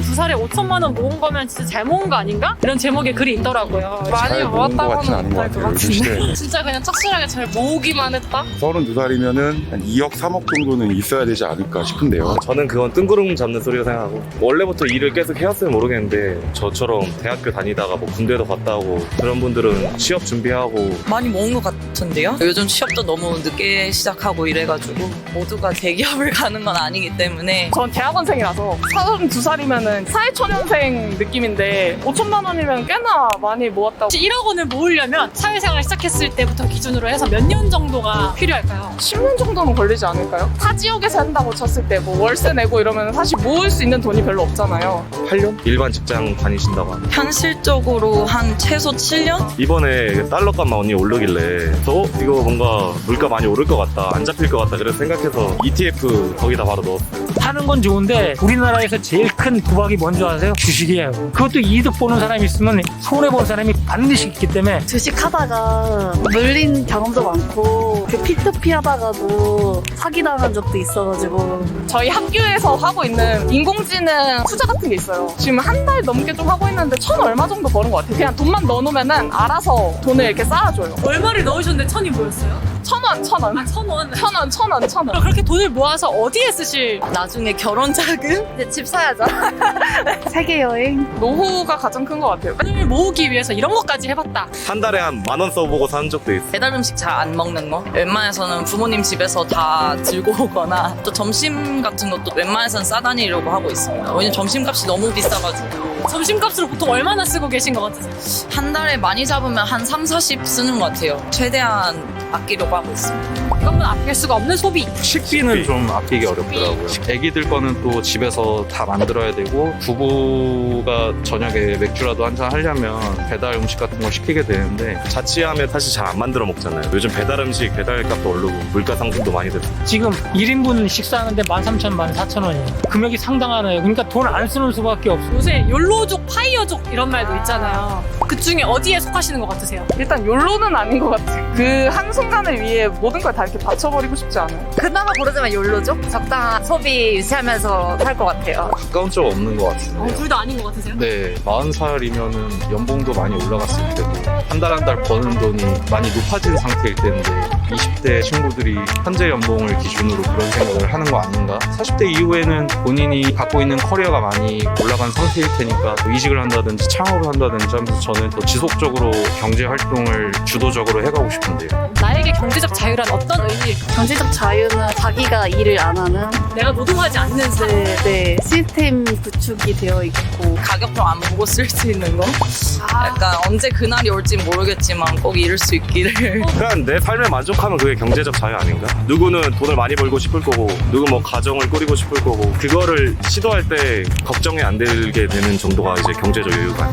32살에 5천만 원 모은 거면 진짜 잘 모은 거 아닌가? 이런 제목의 글이 있더라고요. 많이 잘 모은 것 같진 않은 것 못할 것 같아요. 요즘 같은데. 시대에. 진짜 그냥 착실하게 잘 모으 모으기만 했다? 32살이면은 한 2억, 3억 정도는 있어야 되지 않을까 싶은데요. 저는 그건 뜬구름 잡는 소리라 생각하고 원래부터 일을 계속 해왔으면 모르겠는데 저처럼 대학교 다니다가 뭐 군대도 갔다 오고 그런 분들은 취업 준비하고 많이 모은 것 같은데요? 요즘 취업도 너무 늦게 시작하고 이래가지고 모두가 대기업을 가는 건 아니기 때문에 전 대학원생이라서 32살이면 은 사회초년생 느낌인데 5천만 원이면 꽤나 많이 모았다고. 혹시 1억 원을 모으려면 사회생활 시작했을 때부터 기준으로 해서 몇 년 정도가 필요할까요? 10년 정도는 걸리지 않을까요? 타 지역에서 한다고 쳤을 때 뭐 월세 내고 이러면 사실 모을 수 있는 돈이 별로 없잖아요. 8년? 일반 직장 다니신다고 하면 현실적으로 한 최소 7년? 이번에 달러값만 언니 오르길래 저 어? 이거 뭔가 물가 많이 오를 것 같다 안 잡힐 것 같다 그래서 생각해서 ETF 거기다 바로 넣었어요 하는 건 좋은데 우리나라에서 제일 큰 구박이 뭔지 아세요? 주식이에요. 그것도 이득 보는 사람이 있으면 손해 본 사람이 반드시 있기 때문에 주식하다가 물린 경험도 많고 그 P2P 하다가도 사기당한 적도 있어가지고 저희 학교에서 하고 있는 인공지능 투자 같은 게 있어요. 지금 한 달 넘게 좀 하고 있는데 천 얼마 정도 버는 것 같아요. 그냥 돈만 넣어놓으면은 알아서 돈을 이렇게 쌓아줘요. 얼마를 넣으셨는데 천이 뭐였어요? 천 원, 천 원. 아, 천 원. 천 원, 천 원, 천 원. 그럼 그렇게 돈을 모아서 어디에 쓰실 나중에 결혼 자금? 이제 집 사야죠. 세계 여행. 노후가 가장 큰 것 같아요. 돈을 모으기 위해서 이런 것까지 해봤다. 한 달에 한 만 원 써보고 사는 적도 있어 배달 음식 잘 안 먹는 거? 웬만해서는 부모님 집에서 다 들고 오거나 또 점심 같은 것도 웬만해서는 싸다니려고 하고 있습니다. 왜냐면 점심값이 너무 비싸가지고 점심값으로 보통 얼마나 쓰고 계신 것 같으세요? 한 달에 많이 잡으면 한 3, 40 쓰는 것 같아요. 최대한 아끼려고 하고 있습니다. 이건 아낄 수가 없는 소비. 식비는 좀 아끼기 어렵더라고요. 애기들 거는 또 집에서 다 만들어야 되고 부부가 저녁에 맥주라도 한잔 하려면 배달 음식 같은 거 시키게 되는데 자취하면 사실 잘 안 만들어 먹잖아요 요즘 배달 음식 배달 값도 오르고 물가 상승도 많이 됐어 지금 1인분 식사하는데 13,000원, 14,000원이에요. 금액이 상당하네요. 그러니까 돈 안 쓰는 수밖에 없어요. 요새 욜로 족, 파이어족 이런 말도 있잖아요. 그 중에 어디에 속하시는 것 같으세요? 일단 욜로는 아닌 것 같아요. 그 한순간을 위해 모든 걸 다 이렇게 바쳐버리고 싶지 않아요. 그나마 고르자면 욜로죠? 적당한 소비 유지하면서 살 것 같아요. 가까운 쪽 없는 것 같은데요. 어, 둘다 아닌 것 같으세요? 네, 40살이면은 연봉도 많이 올라갔을 테고 한 달 한 달 버는 돈이 많이 높아진 상태일 텐데 20대 친구들이 현재 연봉을 기준으로 그런 생각을 하는 거 아닌가? 40대 이후에는 본인이 갖고 있는 커리어가 많이 올라간 상태일 테니까 또 이직을 한다든지 창업을 한다든지 하면서 저는 또 지속적으로 경제 활동을 주도적으로 해가고 싶은데요. 나에게 경제적 자유란 어떤 의미일까? 경제적 자유는 자기가 일을 안 하는 내가 노동하지 않는 삶. 네, 네, 시스템 구축이 되어 있고 가격 좀안 보고 쓸 수 있는 거? 약간 언제 그날이 올지 모르겠지만 꼭 이룰 수 있기를. 그냥 내 삶에 만족하면 그게 경제적 자유 아닌가? 누구는 돈을 많이 벌고 싶을 거고 누구 뭐 가정을 꾸리고 싶을 거고 그거를 시도할 때 걱정이 안 들게 되는 정도 가 이제 경제적 여유가